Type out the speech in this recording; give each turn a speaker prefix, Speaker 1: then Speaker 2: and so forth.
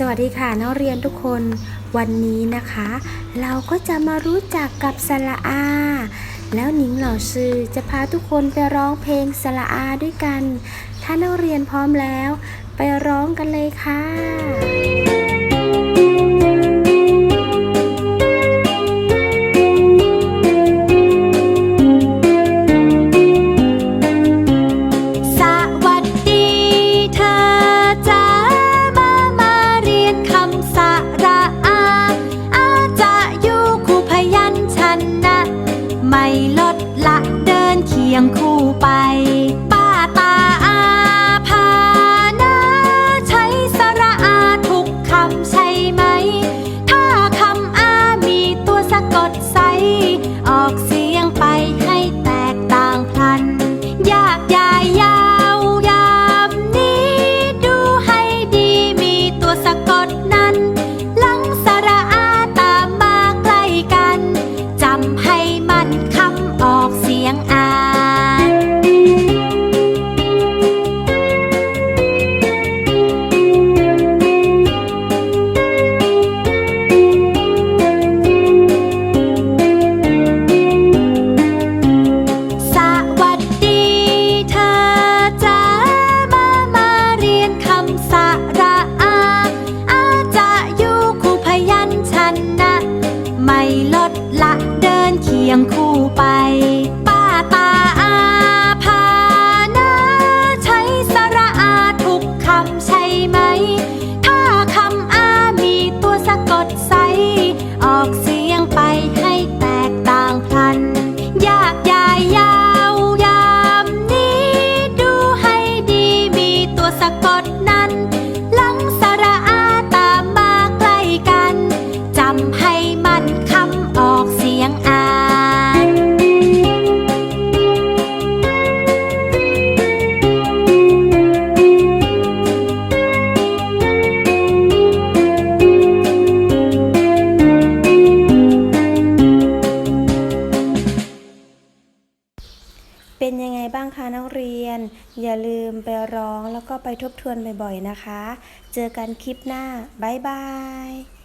Speaker 1: สวัสดีค่ะนักเรียนทุกคนวันนี้นะคะ เราก็จะมารู้จักกับสระอา แล้วหนิงเหล่าซือจะพาทุกคนไปร้องเพลงสระอาด้วยกัน ถ้านักเรียนพร้อมแล้ว ไปร้องกันเลยค่ะ
Speaker 2: ละเดินเคียงคู่ไป ป้าตาอาพานะใช้สระอาทุกคำใช่ไหม ถ้าคำอามีตัวสะกดใส ออกเสียงไปให้แตกต่างพลัน ยากยายยาวยามนี้ ดูให้ดีมีตัวสะกดนั้น หลังสระอาตามมาใกล้กันจำให้มันคำ
Speaker 1: เป็นยังไงบ้างคะนักเรียน อย่าลืมไปร้องแล้วก็ไปทบทวนบ่อยๆนะคะ เจอกันคลิปหน้า บ๊ายบาย